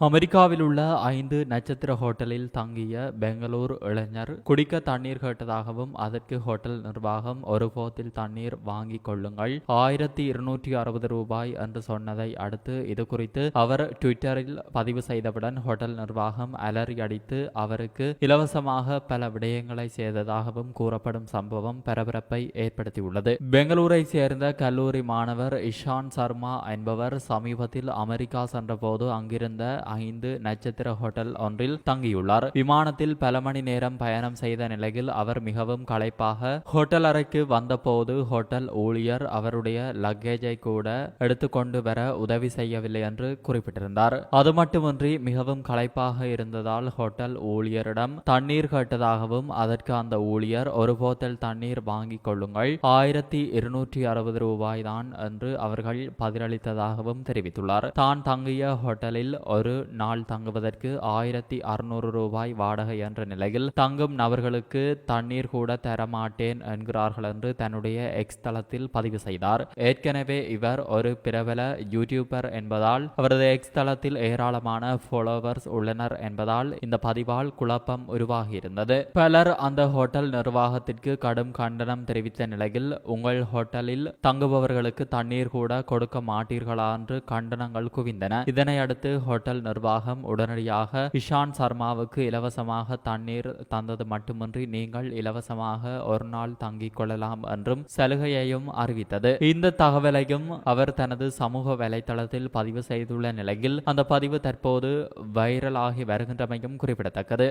அமெரிக்காவில் உள்ள ஐந்து நட்சத்திர ஹோட்டலில் தங்கிய பெங்களூர் இளைஞர் குடிக்க தண்ணீர் கேட்டதாகவும் அதற்கு ஹோட்டல் நிர்வாகம் ஒரு போத்தில் தண்ணீர் வாங்கிக் கொள்ளுங்கள் ஆயிரத்தி இருநூற்றி அறுபது ரூபாய் என்று சொன்னதை அடுத்து இது குறித்து அவர் ட்விட்டரில் பதிவு செய்தவுடன் ஹோட்டல் நிர்வாகம் அலறி அடித்து அவருக்கு இலவசமாக பல விடயங்களை செய்ததாகவும் கூறப்படும் சம்பவம் பரபரப்பை ஏற்படுத்தியுள்ளது பெங்களூரை சேர்ந்த கல்லூரி மாணவர் இஷான் சர்மா என்பவர் சமீபத்தில் அமெரிக்கா சென்றபோது அங்கிருந்த ஐந்து நட்சத்திர ஹோட்டல் ஒன்றில் தங்கியுள்ளார். விமானத்தில் பல மணி நேரம் பயணம் செய்த நிலையில் அவர் மிகவும் களைப்பாக ஹோட்டல் அறைக்கு வந்தபோது ஹோட்டல் ஊழியர் அவருடைய லக்கேஜை கூட எடுத்துக்கொண்டு வர உதவி செய்யவில்லை என்று குறிப்பிட்டிருந்தார். அது மட்டுமின்றி மிகவும் களைப்பாக இருந்ததால் ஹோட்டல் ஊழியரிடம் தண்ணீர் கேட்டதாகவும் அதற்கு அந்த ஊழியர் ஒரு போத்தல் தண்ணீர் வாங்கிக் கொள்ளுங்கள் ஆயிரத்தி இருநூற்றி அறுபது ரூபாய் தான் என்று அவர்கள் பதிலளித்ததாகவும் தெரிவித்துள்ளார். தான் தங்கிய ஹோட்டலில் ஒரு நாள் தங்குவதற்கு ஆயிரத்தி அறுநூறு ரூபாய் வாடகை என்ற நிலையில் தங்கும் நபர்களுக்கு தண்ணீர் கூட தரமாட்டேன் என்கிறார்கள் என்று தன்னுடைய எக்ஸ் தளத்தில் பதிவு செய்தார். ஏற்கனவே இவர் ஒரு பிரபல யூடியூபர் என்பதால் அவரது எக்ஸ் தளத்தில் ஏராளமான ஃபாலோவர்ஸ் உள்ளனர் என்பதால் இந்த பதிவால் குழப்பம் உருவாகியிருந்தது. பலர் அந்த ஹோட்டல் நிர்வாகத்திற்கு கடும் கண்டனம் தெரிவித்த நிலையில் உங்கள் ஹோட்டலில் தங்குபவர்களுக்கு தண்ணீர் கூட கொடுக்க மாட்டீர்களா என்று கண்டனங்கள் குவிந்தன. இதனை அடுத்து ஹோட்டல் நிர்வாகம் உடனடியாக இஷான் சர்மாவுக்கு இலவசமாக தண்ணீர் தந்தது மட்டுமின்றி நீங்கள் இலவசமாக ஒரு நாள் தங்கிக் கொள்ளலாம் என்றும் சலுகையையும் அறிவித்தது. இந்த தகவலையும் அவர் தனது சமூக வலைதளத்தில் பதிவு செய்துள்ள நிலையில் அந்த பதிவு தற்போது வைரலாகி வருகின்றமையும் குறிப்பிடத்தக்கது.